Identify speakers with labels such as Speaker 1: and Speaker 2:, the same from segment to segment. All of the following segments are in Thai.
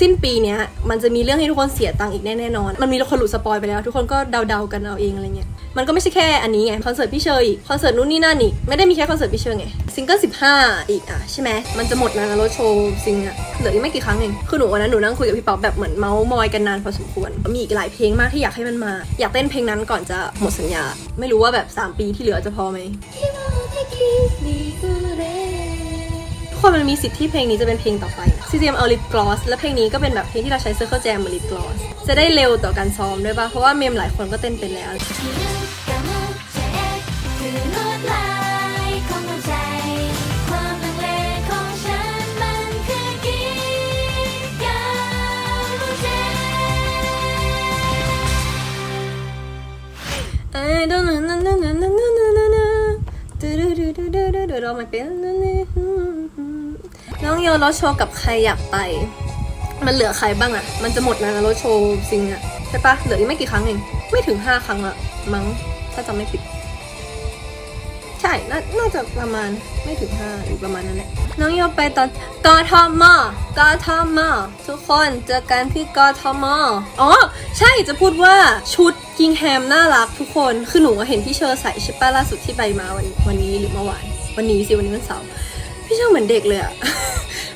Speaker 1: สิ้นปีเนี้ยมันจะมีเรื่องให้ทุกคนเสียตังค์อีกแน่นอน มันมีคนหลุดสปอยไปแล้ว ทุกคนก็เดาๆกันเอาเองอะไรเงี้ย มันก็ไม่ใช่แค่อันนี้ไง คอนเสิร์ตพี่เชยอีก คอนเสิร์ตนู่นนี่นั่นอีก ไม่ได้มีแค่คอนเสิร์ตพี่เชยไง ซิงเกิลสิบห้าอีกอะใช่ไหม มันจะหมดแล้วนะรถโชว์ซิงอะเหลืออีกไม่กี่ครั้งเอง คือหนูวันนั้นหนูนั่งคุยกับพี่ป๊อปแบบเหมือนเมาส์มอยกันนานพอสมควร มีอีกหลายเพลงมากที่อยากให้มันมา อยากเต้นเพลงนั้นก่อนจะหมดสัญญา ไม่รู้ว่าแบบสามปีที่เหลือจะพอไหมทุกคนมันมีสิทธิ์ที่เพลงนี้จะเป็นเพลงต่อไป CGM เอาลิปกลอสและเพลงนี้ก็เป็นแบบเพลงที่เราใช้ Circle Jam มาลิปกลอสจะได้เร็วต่อการซ้อมด้วยป่ะ เพราะว่าเมมหลายคนก็เต้นเป็นแล้ว
Speaker 2: คือลวดลายวใจความลังเลของฉันนี่
Speaker 1: น้องโยรถโชว์กับใครอยากไป มันเหลือใครบ้างอะมันจะหมดแล้วนะรถโชว์ซิงอะใช่ปะเหลืออีกไม่กี่ครั้งเองไม่ถึงห้าครั้งละมั้งถ้าจำไม่ผิด ใช่นาน่าจะประมาณไม่ถึงห้าหรือประมาณนั้นแหละน้องโยไปตอนกทมกทมทุกคนเจอกันที่กทมอ๋อใช่จะพูดว่าชุดกิงแฮมน่ารักทุกคนคือหนูเห็นพี่เชอร์ใส่ใช่ปะล่าสุดที่ไปมาวันวันนี้หรือเมื่อวานวันนี้สิวันนี้วันเสาร์ พี่เชอร์เหมือนเด็กเลยอะ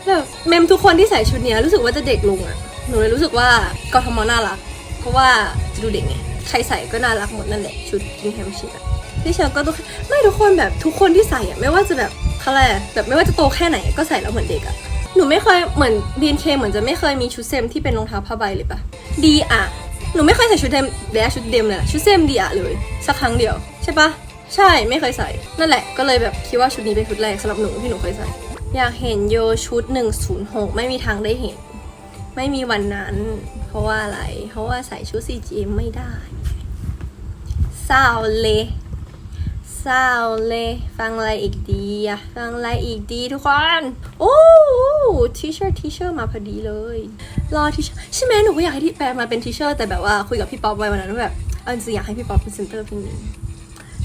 Speaker 1: แบบเมมทุกคนที่ใส่ชุดเนี้ยรู้สึกว่าจะเด็กลงอะหนูเลยรู้สึกว่ากทมน่ารัก เพราะว่าจะดูเด็กไงใครใส่ก็น่ารักหมดนั่นแหละชุดกิงแฮมชิดอะพี่เชอร์ก็ต้องไม่ทุกคนแบบทุกคนที่ใส่อะไม่ว่าจะแบบเขาแรแบบไม่ว่าจะโตแค่ไหนก็ใส่แล้วเหมือนเด็กอะหนูไม่เคยเหมือน BNK เคเหมือนจะไม่เคยมีชุดเซมที่เป็นรองเท้าผ้าใบเลยปะดีอะหนูไม่เคยใส่ชุดเดมเดียชุดเดมเลยชุดเซมดีอะเลยสักครั้งเดียวใช่ปะ ใช่ไม่เคยใส่ นั่นแหละก็เลยแบบคิดว่าชุดนี้เป็นชุดแรกสำหรับหนูที่หนูเคยใส่ อยากเห็นโยชุด 106 ไม่มีทางได้เห็น ไม่มีวันนั้น เพราะว่าอะไร เพราะว่าใส่ชุด CGM ไม่ได้เศร้าเลยเศร้าเลยฟังอะไรอีกดีอะฟังอะไรอีกดีทุกคน โอ้ทีเชอร์ทีเชอร์มาพอดีเลย รอทีเชอร์ใช่ไหมหนูก็อยากให้ที่แปลมาเป็นทีเชอร์แต่แบบว่าคุยกับพี่ป๊อปไว้วันนั้นว่าแบบเอาจริงอยากให้พี่ป๊อปเป็นเซนเตอร์เพลงนี้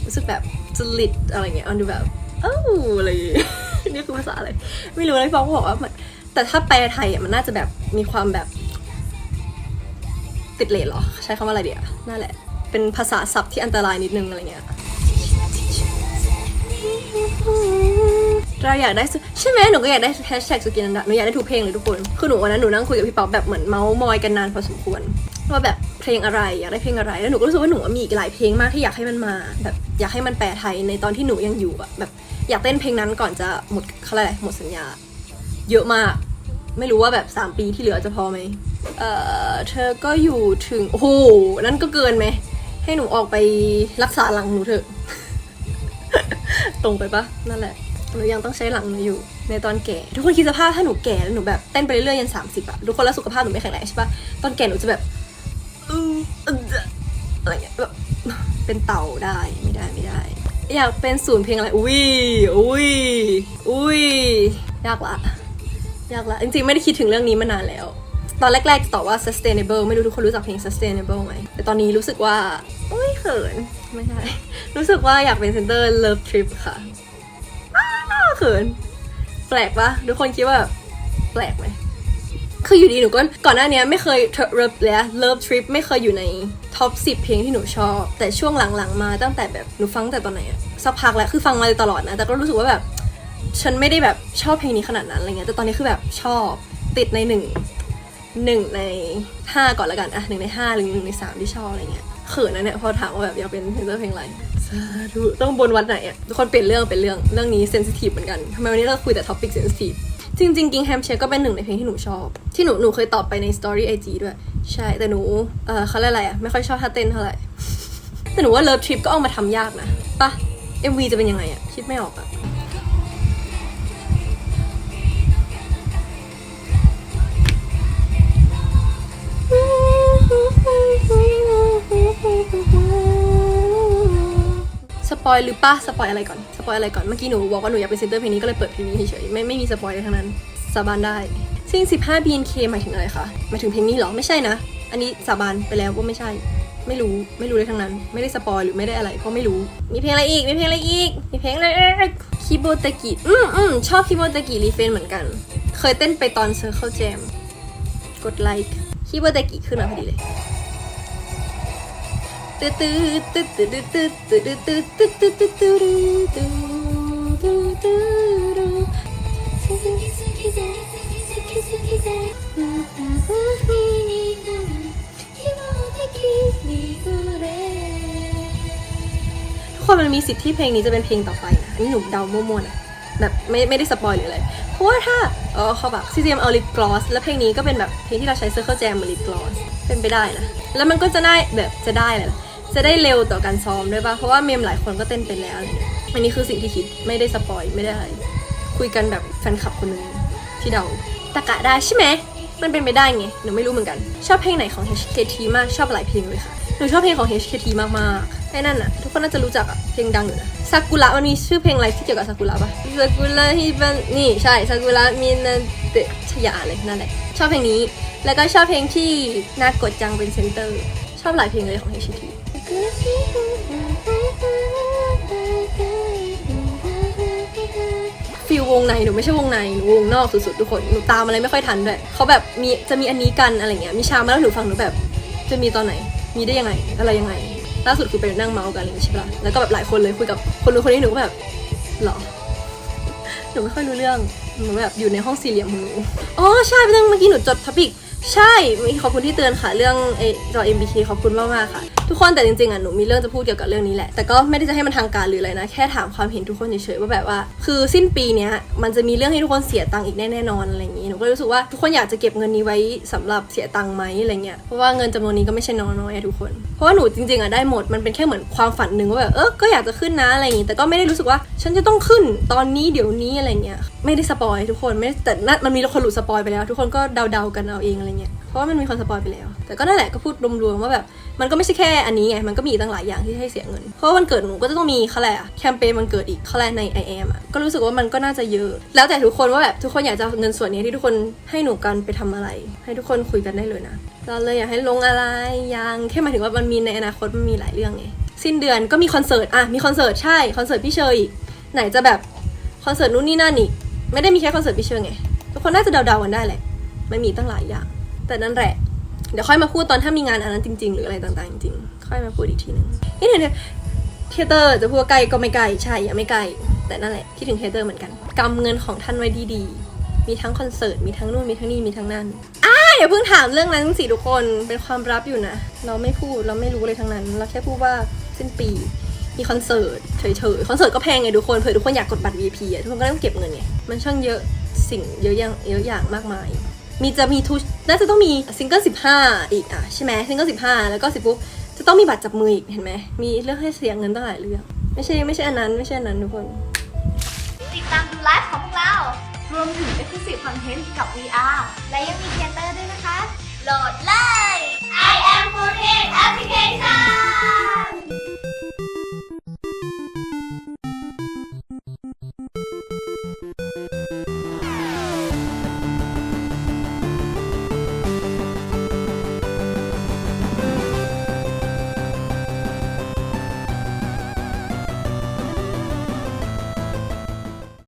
Speaker 1: รู้สึกแบบจริตอะไรเงี้ยมันดูแบบเอ้าอะไรเงี้ยนี่คือภาษาอะไร ไม่รู้เลยพี่ป๊อปก็บอกว่ามันแต่ถ้าแปลไทยอะมันน่าจะแบบมีความแบบ ติดเลทเหรอ ใช้คำว่าอะไรเดียวนั่นแหละ เป็นภาษาศัพท์ที่อันตรายนิดนึงอะไรเงี้ยเราอยากได้ใช่ไหมหนูก็อยากได้แฮชแท็กสุกินันดะหนูอยากได้ทุกเพลงเลยทุกคน คือหนูวันนั้นหนูนั่งคุยกับพี่ป๊อปแบบเหมือนเมาส์มอยกันนานพอสมควรว่าแบบเพลงอะไรอยากได้เพลงอะไรแล้วหนูก็รู้สึกว่าหนูมีอีกหลายเพลงมากที่อยากให้มันมาแบบ อยากให้มันแปลไทยในตอนที่หนูยังอยู่อะแบบอยากเต้นเพลงนั้นก่อนจะหมดเขาเรียกอะไรหมดสัญญา เยอะมาก ไม่รู้ว่าแบบ 3 ปีที่เหลือจะพอไหมเอ่อเธอก็อยู่ถึงโอ้โหนั่นก็เกินไหม ให้หนูออกไปรักษาหลังหนูเถอะ ตรงไปปะนั่นแหละหนูยังต้องใช้หลังหนูอยู่ ในตอนแก่ ทุกคนคิดสภาพถ้าหนูแก่แล้วหนูแบบเต้นไปเรื่อยๆยันสามสิบอะทุกคนแล้วสุขภาพหนูไม่แข็งแรงใช่ปะตอนแก่หนูจะแบบอืออะไรเงี้ยแบบ เป็นเต่าได้ไม่ได้ไม่ได้ อยากเป็นศูนย์เพลงอะไร อุ้ยอุ้ยอุ้ยยากละยากละจริงๆ ไม่ได้คิดถึงเรื่องนี้มานานแล้ว ตอนแรกๆตอบว่า sustainable ไม่รู้ทุกคนรู้จักเพลง sustainable ไหมแต่ตอนนี้รู้สึกว่าโอ้ยเขินไม่ใช่รู้สึกว่าอยากเป็นเซนเตอร์ love trip ค่ะอ้าเขิน แปลกปะทุกคนคิดว่าแปลกไหม คืออยู่ดีหนูก็ก่อนหน้านี้ไม่เคยเลิฟเลย Love Trip ไม่เคยอยู่ในท็อป10เพลงที่หนูชอบ แต่ช่วงหลังๆมาตั้งแต่แบบหนูฟังแต่ตอนไหนอะสักพักแล้วคือฟังมาตลอดนะแต่ก็รู้สึกว่าแบบ ฉันไม่ได้แบบชอบเพลงนี้ขนาดนั้นอะไรเงี้ยแต่ตอนนี้คือแบบชอบติดในหนึ่งหนึ่งในห้าก่อนละกันอะหนึ่งในห้าหรือหนึ่งในสามที่ชอบอะไรเงี้ยเขินนะเนี่ยพอถามว่าแบบอยากเป็นเซนเตอร์เพลงอะไรสาธุต้องบนวัดไหนอะทุกคนเปลี่ยนเรื่องเป็นเรื่องเรื่องนี้เซนซิทีฟเหมือนกันทำไมวันนี้เราคุยแต่ท็อปิกเซนซิทีฟ จริงๆกิงแฮมเช e ก็เป็นหนึ่งในเพลงที่หนูชอบ ที่หนูหนูเคยตอบไปในสตอรี่ไอจีด้วย ใช่ แต่หนู เออเขาเรียกอะไรอะไม่ค่อยชอบท่าเต้นเท่าไหร่ แต่หนูว่าเลิฟทริปก็เอามาทำยากนะปะ MV จะเป็นยังไงอะคิดไม่ออกอะ สปอยหรือปะสปอยอะไรก่อน สปอยอะไรก่อน เมื่อกี้หนูบอกว่าหนูอยากเป็นเซนเตอร์เพลงนี้ก็เลยเปิดเพลงนี้เฉยๆ ไม่ไม่มีสปอยอะไรทั้งนั้น สาบานได้ ซิ่ง15 BNK หมายถึงอะไรคะ หมายถึงเพลงนี้เหรอ ไม่ใช่นะ อันนี้สาบานไปแล้วว่าไม่ใช่ ไม่รู้ ไม่รู้เลยทั้งนั้น ไม่ได้สปอยหรือไม่ได้อะไร เพราะไม่รู้ มีเพลงอะไรอีก มีเพลงอะไรอีก มีเพลงอะไรอีกคีโบตะกิอืมอืมชอบคีโบตะกิรีเฟนเหมือนกัน เคยเต้นไปตอน Circle Jam กดไลค์คิดว่าแต่กี่ขึ้นมาพอดีเลย ตึ๊ดตึ๊ดตึ๊ดตึ๊ดตึ๊ดตึ๊ดตึ๊ดตึ๊ดตึ๊ดตึ๊ดตึ๊ดตึ๊ดทุกคนมันมีสิทธิ์ที่เพลงนี้จะเป็นเพลงต่อไปนะอันนี้หนูเดามั่วๆนะ แบบไม่ไม่ได้สปอยหรืออะไร เพราะว่าถ้าเออเขาแบบซีเจมเอาลิปกลอสแล้วเพลงนี้ก็เป็นแบบเพลงที่เราใช้เซอร์เคิลแจมมาลิปกลอสเป็นไปได้นะแล้วมันก็จะได้แบบจะได้แหละจะได้เร็วต่อการซ้อมด้วยป่ะเพราะว่าเมมหลายคนก็เต้นเป็นแล้วอะไรเงี้ยอันนี้คือสิ่งที่คิดไม่ได้สปอยไม่ได้อะไรคุยกันแบบแฟนคลับคนนึงที่เดาตะกะได้ใช่ไหมมันเป็นไปได้ไงหนูไม่รู้เหมือนกัน ชอบเพลงไหนของ HKT มากชอบหลายเพลงเลยค่ะ หนูชอบเพลงของ HKT มากๆไอ้นั่นอะทุกคนน่าจะรู้จักอะเพลงดังอยู่นะซากุระมันมีชื่อเพลงอะไรที่เกี่ยวกับซากุระปะซากุระฮิบันนี่ใช่ซากุระมินาเตชยาเลยนั่นแหละชอบเพลงนี้ แล้วก็ชอบเพลงที่นากดจังเป็นเซนเตอร์ ชอบหลายเพลงเลยของ HKT ฟิลวงในหนูไม่ใช่วงในหนูวงนอกสุดๆทุกคนหนูตามอะไรไม่ค่อยทันด้วยเขาแบบมีจะมีอันนี้กันอะไรเงี้ยมีชามาแล้วหนูฟังหนูแบบจะมีตอนไหน มีได้ยังไง อะไรยังไง ล่าสุดคือไปนั่งเมาส์กันอะไรอย่างเงี้ยใช่ปะแล้วก็แบบหลายคนเลยคุยกับคนรู้นคนนี้หนูก็แบบหรอหนูไม่ค่อยรู้เรื่องหนูแบบอยู่ในห้องสี่เหลี่ยมของหนูอ๋อใช่เรื่องเมื่อกี้หนูจดท็อปิก ใช่ขอบคุณที่เตือนค่ะ เรื่องเอจอ MBK ขอบคุณมากมากค่ะ ทุกคนแต่จริงๆอะหนูมีเรื่องจะพูดเกี่ยวกับเรื่องนี้แหละ แต่ก็ไม่ได้จะให้มันทางการหรืออะไรนะ แค่ถามความเห็นทุกคนเฉยๆว่าแบบว่า คือสิ้นปีเนี้ยมันจะมีเรื่องให้ทุกคนเสียตังค์อีกแน่ๆนอนอะไรอย่างงี้หนูก็รู้สึกว่าทุกคนอยากจะเก็บเงินนี้ไว้สำหรับเสียตังค์ไหมอะไรเงี้ยเพราะว่าเงินจำนวนนี้ก็ไม่ใช่น้อยๆอะทุกคน เพราะว่าหนูจริงๆอะได้หมดมันเป็นแค่เหมือนความฝันหนึ่งว่าแบบเออก็อยากจะขึ้นนะอะไรอย่างงี้แต่ก็ไม่ได้รู้สึกว่าฉันจะต้องขึ้นตอนนี้เดี๋ยวนี้อะไรเงี้ยไม่ได้สปอยทุกคนไม่แต่น่ามันมีคนหลุดสปอยไปแล้ว ทุกคนก็เดาๆกันเอาเองอะไรเงี้ย เพราะว่ามันมีคนสปอยไปแล้ว แต่ก็นั่นแหละก็พูดรวมๆว่าแบบมันก็ไม่ใช่แค่อันนี้ไง มันก็มีตั้งหลายอย่างที่ให้เสียเงิน เพราะว่าวันเกิดหนูก็จะต้องมีเขาแหละแคมเปญวันเกิดอีกเขาแหละใน i อแอมอะ ก็รู้สึกว่ามันก็น่าจะเยอะ แล้วแต่ทุกคนว่าแบบทุกคนอยากจะเอาเงินส่วนนี้ที่ทุกคนให้หนูกันไปทำอะไร ให้ทุกคนคุยกันได้เลยนะ เราเลยอยากให้ลงอะไรยังแค่หมายถึงว่ามันมีในอนาคตมันมีหลายเรื่องไง สิ้นเดือนก็มีคอนเสิร์ตอะมีคอนเสิร์ตใช่คอนเสิร์ตพี่เชยอีกไหนจะแบบคอนเสิร์ตนู่นนี่นั่นอีกไม่ได้มีแค่คอนเสิร์ตพี่เชยไงทุกคนน่าจะเดาๆกันได้แหละมันมีตั้งหลายอย่าง แต่นั่นแหละ เดี๋ยวค่อยมาพูดตอนถ้ามีงานอันนั้นจริง ๆ หรืออะไรต่างๆจริงๆค่อยมาพูดอีกทีหนึงนี่เนี่ยเทเตอร์จะพูดใกล้ก็ไม่ใกล้ใช่ยังไม่ใกล้แต่นั่นแหละคิดถึงเทเตอร์เหมือนกันกำเงินของท่านไว้ดีๆ มีทั้งคอนเสิร์ตมีทั้งนู่นมีทั้งนี่มีทั้งนั่นอ่าอย่าเพิ่งถามเรื่องนั้นสิทุกคนเป็นความลับอยู่นะ เราไม่พูดเราไม่รู้เลยทั้งนั้น เราแค่พูดว่าสิ้นปีมีคอนเสิร์ตเฉยๆ คอนเสิร์ตก็แพงไงทุกคนเผื่อทุกคนอยากกดบัตร VIP อะทุกคนก็ต้องเก็บเงินไงมันช่างเยอะสิ่งเยอะอย่างเยอะอย่างมากมาย มีจะมีทูน่าจะต้องมีซิงเกิลสิบห้าอีกอะใช่ไหมซิงเกิลสิบห้าแล้วก็สิบปุ๊บจะต้องมีบัตรจับมืออีกเห็นไหมมีเรื่องให้เสียเงินตั้งหลายเรื่องไม่ใช่ไม่ใช่อันนั้นไม่ใช่อันนั้นทุกคน
Speaker 3: ติดตามดูไลฟ์ของพวกเรา รวมถึง Exclusive Content กับ VR และยังมีเทเตอร์ด้วยนะคะ โหลดเลย I am 4 Application